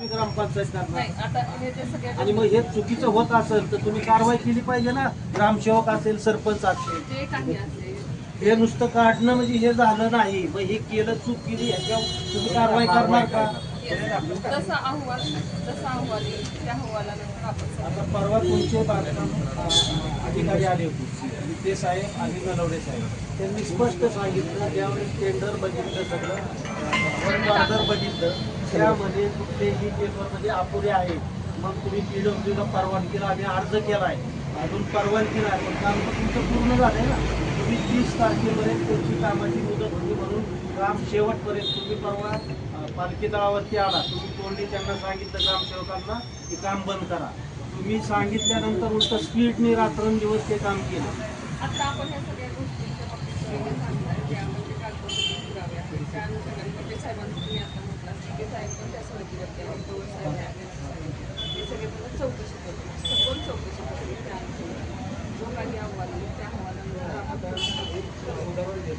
ग्रामपंचायत हे आणि मग हे चुकीचं होत असेल तर तुम्ही कारवाई केली पाहिजे ना? ग्रामसेवक असेल सरपंच असेल. हे नुसतं काढणं म्हणजे हे झालं नाही. मग हे केलं चूक केली ह्याच्यावर तुम्ही कारवाई करणार का? जसा अहवाल जसा अहवाल येईल त्या अहवालानंतर आपण आता परवा तुमचे बांधकाम अधिकारी आले होते. ते साहेब आणि नलवडे साहेब. त्यांनी स्पष्ट सांगितलं ज्यावेळेस टेंडर बघितलं सगळं ऑर्डर बघितलं त्यामध्ये कुठलेही पेपरमध्ये अपुरे आहे मग तुम्ही पीडब्ल्यूला परवानगीला आम्ही अर्ज केला आहे अजून परवानगी नाही पण काम तुमचं पूर्ण झालं ना. तुम्ही तीस तारखेपर्यंत तुमची कामाची मुदत होती म्हणून काम शेवटपर्यंत तुम्ही परवा अं, पालखी तळावरती आला. तुम्ही तोंडी त्यांना सांगितलं ग्रामसेवकांना की काम बंद करा. तुम्ही सांगितल्यानंतर उलट स्पीडने रात्रंदिवस ते काम केलं आता आपण ह्या सगळ्या गोष्टींच्या बाबतीत सगळे सांगणार की आपण जे कागदपत्र पुरावे आहेत त्या अनुषंगाने पटेल साहेबांचं तुम्ही आता म्हटलं की साहेब पण त्या समितीवरती आहेत पवार साहेब आहेत, साहेब आहेत. ते सगळे पण चौकशी करतो सखोल चौकशी करतो त्या अनुषंगाने जो काही अहवाल येईल त्या अहवालानंतर आपण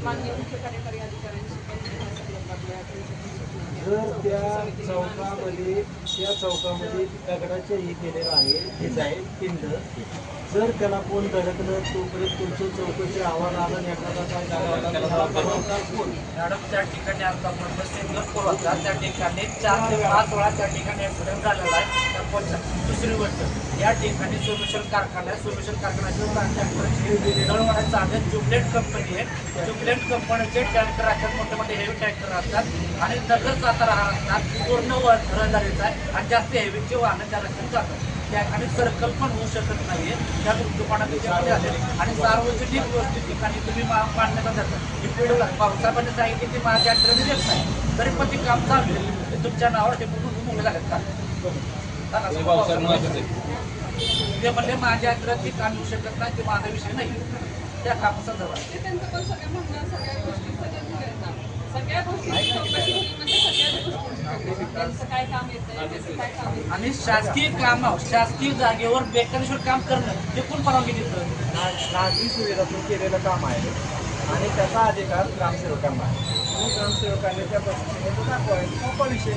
माननीय मुख्य कार्यकारी अधिकाऱ्यांशी पण ह्या संदर्भात त्यांच्या पण सूचना जर घेऊन त्या समितीने चौकामध्ये त्या चौकामध्ये दगडाचे हे केलेलं आहे. डिझाईन पिंड. जर त्याला कोण धडकलं तोपर्यंत तुमचं चौकशी अहवाल आलं एखादा काय मॅडम त्या ठिकाणी आता सिंगल फोन होता त्या ठिकाणी चार ते पाच वेळा त्या ठिकाणी ऍक्सिडेंट झालेला आहे त्या दुसरी गोष्ट या ठिकाणी सोल्युशन कारखाना सोल्युशन कारखान्याचे दळवण्याचं आहे जुबलेट कंपनी आहे. जुबलेट कंपनीचे टँकर असतात मोठे मोठे हेवी टँकर असतात. आणि दगड सातारा हा असतात पूर्ण वर झालेला आहे. आणि जास्त हेवीची वाहनं त्या रस्त्यात जातात. त्या आणि सर्कल पण होऊ शकत नाहीये. त्या दुकानात त्याच्यामध्ये आले. आणि सार्वजनिक गोष्टी ठिकाणी तुम्ही मा- मान्यता देता की पिढीला पावसामध्ये सांगितले की माझ्या ट्रेन देत नाही. तरी पण ते काम चालू आहे. ते तुमच्या नावावर ते पूर्ण मुलं झालेत का. ते म्हणले माझ्या ॲड्रेस ती काम येऊ शकत नाही. ते माझा विषय नाही. त्या त्यांचं पण सगळं म्हणणं सगळ्या गोष्टी. सगळ्या गोष्टी चौकशी केली म्हणजे सगळ्याच गोष्टी त्यांचं काय काम येतंय त्याचं काय काम येतं आणि शासकीय काम शासकीय जागेवर बेकायदेशीर काम करणं ते कोण परवानगी देतं नागरी सुविधातून केलेलं काम आहे आणि त्याचा अधिकार ग्रामसेवकांना आहे आणि ग्रामसेवकांनी त्या पद्धतीने दाखवायचा सोपा विषय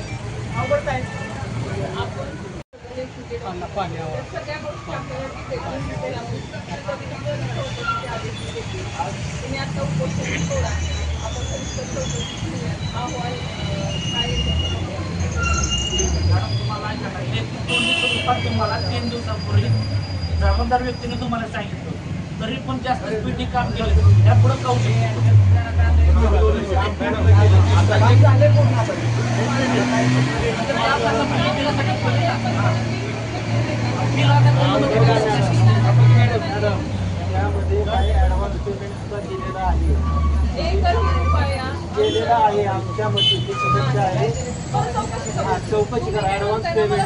अवघड काय सगळ्या गोष्टी आपल्याला डिटेल डिटेल आपण चौकशीची आदेश देतील. तुम्ही आता उपोषण सोडा आपण सविस्तर चौकशी करूया. अहवाल अं, काय मॅडम तुम्हाला ऐका ना, एक तुम्हाला तीन दिवसापूर्वी जबाबदार व्यक्तीने तुम्हाला सांगितलं तरी पण जास्त स्पीडने काम केलं या पुढं करू मॅडम त्यामध्ये काही ॲडव्हान्स पेमेंट सुद्धा दिलेलं आहे गेलेला आहे आमच्या मते सदस्य आहे. चौकशी करा ॲडव्हान्स पेमेंट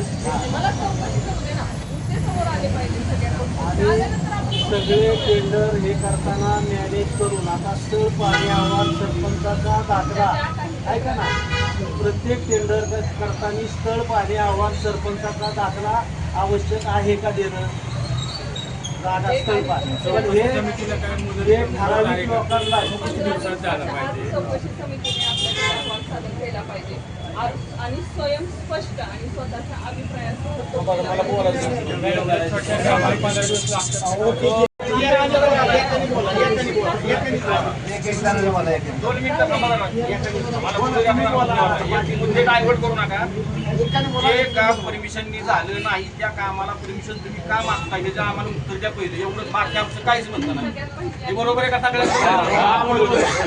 आणि सगळे टेंडर हे करताना मॅनेज करून आता स्थळ पाणी अहवाल सरपंचाचा दादरा ऐका ना प्रत्येक टेंडर करताना स्थळ पाणी अहवाल सरपंचाचा दाखला आवश्यक आहे का देणं? चौकशी समितीने आपल्याकडे अहवाल सादर केला पाहिजे आणि स्वयं स्पष्ट आणि स्वतःच्या अभिप्रायासह डायव्हर्ट करू नका. जे काम परमिशननी झालं नाही त्या कामाला परमिशन तुम्ही का मागता ह्याचं आम्हाला उत्तर द्या पहिले. एवढं बाकी आमचं काहीच म्हणतं नाही. हे बरोबर आहे का सगळं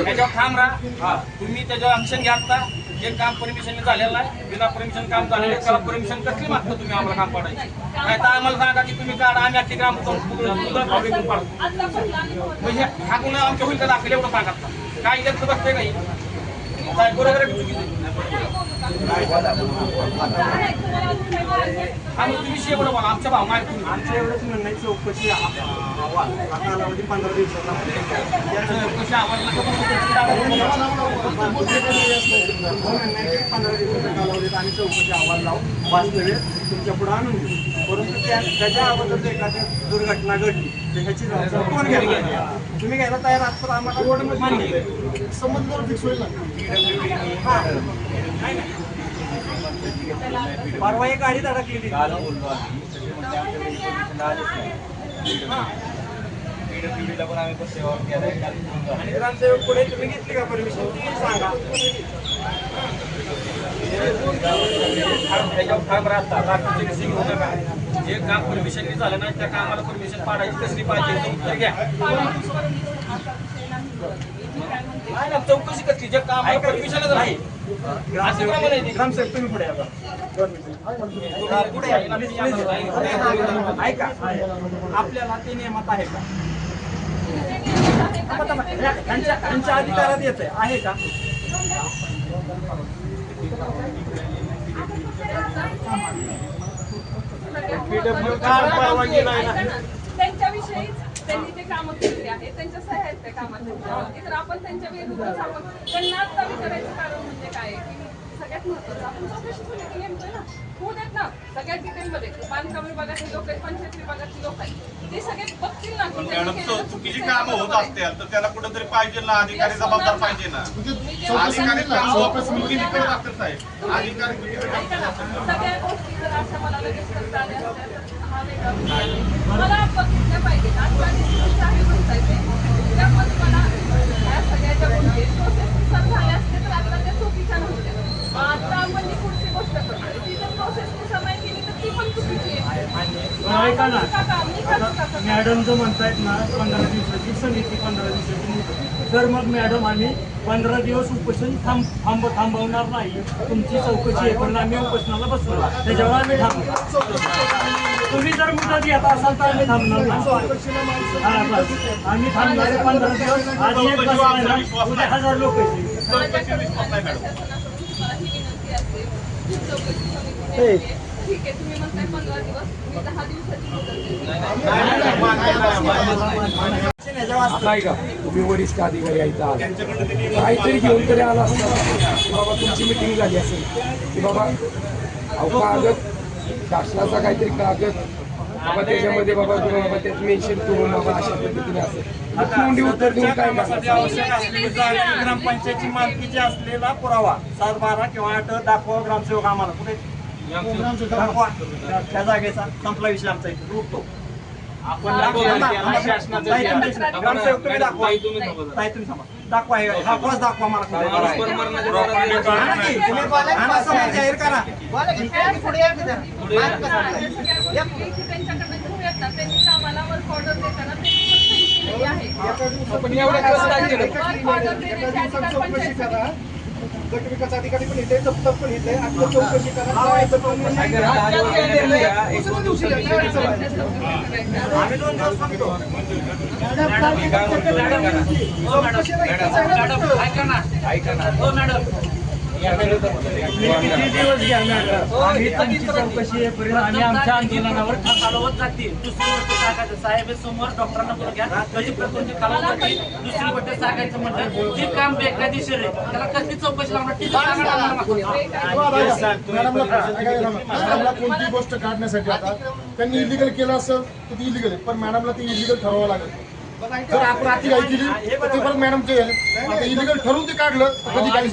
त्याच्यावर थांब राहा तुम्ही त्याच्यावर ऍक्शन घ्या आता. जे काम परमिशन झालेलं आहे बिना परमिशन काम झालेलं आहे, त्याला परमिशन कसली मागतो तुम्ही आम्हाला काम पाडायची नाही तर आम्हाला सांगा की तुम्ही काढा आम्ही अति ग्राम पाडतो हे म्हणजे हा गुन्हा आमच्या होईल का दाखल एवढं सांगा काय इलेक्ट बसते काही बरोबर आणि तुम्ही शेवट बोला आमच्या भाव माहिती तुम्ही आमचं एवढंच म्हणणं आहे चौकशी पंधरा दिवसाचा आहे. कशी पंधरा दिवसाच्या कालावधीत आम्ही चौकशी अहवाल लावून वास्तव्य तुमच्यापुढे आणून देऊ परंतु त्या त्याच्या अगोदर जर एखादी दुर्घटना घडली तर ह्याची जबाबदारी कोण घ्यायला तुम्ही घ्यायला तयार आहात तर आम्हाला मान्य आहे. फिक्स होईल परवा एक गाडी धडकलेली काल बोललो आम्ही तसे आमच्याकडे इन्फॉर्मेशन आलीच नाही पीडब्ल्यूडीला पण आम्ही सेवा केलाय काल. फोन झाला. आणि ग्रामसेवक पुढे तुम्ही घेतली का परमिशन? ती सांगा. त्याच्यावर ठाम राहता. बाकीचे कसे घेऊ नका जे काम परमिशननी झालं नाही त्या कामाला परमिशन पाडायची कसली पाहिजे उत्तर घ्या. नाही ना चौकशी कसली? जे कामाला परमिशनच नाही. ग्रामसेवक तुम्ही पुढे आता पुढे. ऐका. आपल्याला ते नियमात आहे का? त्यांच्या अधिकारात येत आहे का. त्यांच्याविषयीच त्यांनी जे कामं केलेली आहेत त्यांच्या सह्या आहेत त्या कामाच्या तर आपण त्यांच्या विरुद्धच आपण त्यांना करायचं कारण म्हणजे काय आहे की सगळ्यात महत्वाचं आपण चौकशी समिती नेमतोय ना होऊ देत ना. सगळ्या डिटेलमध्ये बांधकाम विभागाचे लोक आहेत पंचायत विभागाचे लोक आहेत. ते सगळे बघतील ना. मॅडम चौ- चुकीची चुकीचं कामं होत. असतील तर त्याला कुठेतरी पाहिजे ना. अधिकारी जबाबदार पाहिजे ना. अधिकारी काम मुलगी करत असतील साहेब. अधिकारी सगळ्या गोष्टी जर अशा मला लगेच करता आल्या असत्या तर हा वेगळा विषय आहे. मला बघितल्या पाहिजेत आज माझी गोष्ट आहे म्हणतायचे त्यामध्ये मला ह्या सगळ्या ज्या गोष्टी आहेत, process नुसार झाल्या असत्या तर आता त्या चुकीच्या नव्हत्या. पुढची गोष्ट ती जर प्रोसेस नाही केली तर ती पण चुकीची आहे? मॅडम जो म्हणतायत ना पंधरा दिवसाची समिती पंधरा दिवसाची. तर मग मॅडम आम्ही पंधरा दिवस उपोषण थांब थांब थांबवणार नाही. तुमची चौकशी आहे पण आम्ही उपोषणाला बसणार त्याच्यावर आम्ही थांबणार तुम्ही जर मुदत घेत असाल तर आम्ही थांबणार आम्ही थांबणार पंधरा दिवस. आधी एक हजार लोक माझ्याकडून आणि प्रशासनाकडून तुम्हाला ही विनंती असेल की चौकशी समिती नेमली आहे. ठीक आहे तुम्ही म्हणताय पंधरा दिवस मी दहा दिवसाची मुदत का तुम्ही वरिष्ठ अधिकारी आहेत काहीतरी घेऊन तरी आला असता की बाबा तुमची मिटिंग झाली असेल की बाबा कागद शासनाचा काहीतरी कागद बाबा त्याच्यामध्ये बाबा तुम्ही बाबा त्यात मेन्शन करून बाबा अशा पद्धतीने असेल तोंडी उत्तर देऊन काय आवश्यक असलेली ग्रामपंचायतची मालकीची असलेला पुरावा सात बारा किंवा आठ दाखवा ग्रामसेवक आम्हाला. कुठे त्या जागेचा संपला विषय आमचा इथे उठतो आपण दाखवा दाखवा हे हा मला जाहीर करा पण एवढं गटविकास अधिकारी पण इथे दप्तर पण इथे आपलं चौकशी करा जायचं पण नाही. उसरून दिवशी या, काय अडचण नाही. आम्ही दोन दिवस थांबतो. ऐका ना. ऐका ना हो मॅडम. किती दिवस घ्या मॅडम आम्ही तुमची चौकशी येईपर्यंत आम्ही आमच्या आंदोलनावर ठाम चालवत जातील दुसरी गोष्ट सांगायचं साहेब समोर डॉक्टरांना बोलू घ्या त्याची प्रकृती जातील दुसरी गोष्ट सांगायचं म्हणजे जे काम बेकायदेशीर आहे त्याला कसली चौकशी लावणार? ती सांगा मॅडमला कोणती गोष्ट काढण्यासाठी आता? त्यांनी इलिगल केलं असं तर ती इलिगल आहे. पण मॅडमला ती इलिगल ठरवावं लागेल. जर आपण आधी काय केली तर ते परत मॅडम ते आता इलिगल ठरवून ते काढलं तर कधी काय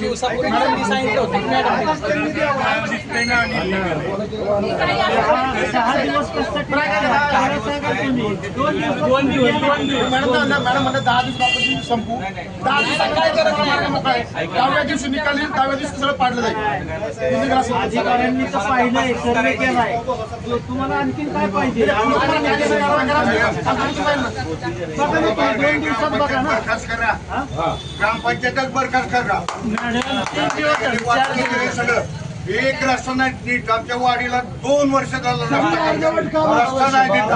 मॅडम म्हणतात दहा दिवस संपू. दहा दिवसात काय करायचं? दहाव्या दिवशी निकाली दहाव्या दिवशी सगळं पाडलं जाईल. इलिगल असं अधिकाऱ्यांनी तर पाहिलंय सर्वे केलाय. तुम्हाला आणखीन काय पाहिजे? दोन दिवसात बघा ना बरखास्त करा ग्रामपंचायतच बरखास्त करा मॅडम तीन दिवस झाले, चार दिवस हे सगळं एक रस्ता नाही नीट आमच्या वाडीला दोन वर्ष झालं रस्ता नाही नीट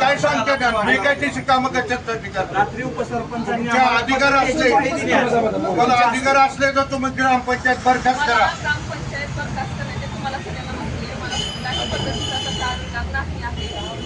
काय सांगते त्या हे काय त्याची कामं करतात तर करतात. रात्री उपसरपंचांनी तुमच्या आम्हाला अधिकार असले तुम्हाला अधिकार असले तर तुम्ही ग्रामपंचायत बरखास्त करा ग्रामपंचायत बरखास्त करायचे तुम्हाला सगळ्यांना माहिती आहे मला कुठल्याही पद्धतीचा तसा अधिकार नाही आहे अहवाल घेऊया. अहवालानंतर या गोष्टी त्याला अहवाल गेलाय अहवालाची आणि तुम्ही काय मग कशाला आम्हाला हेच काय करायला आम्हाला बघा आलंय का काय करायला बोलवून घ्या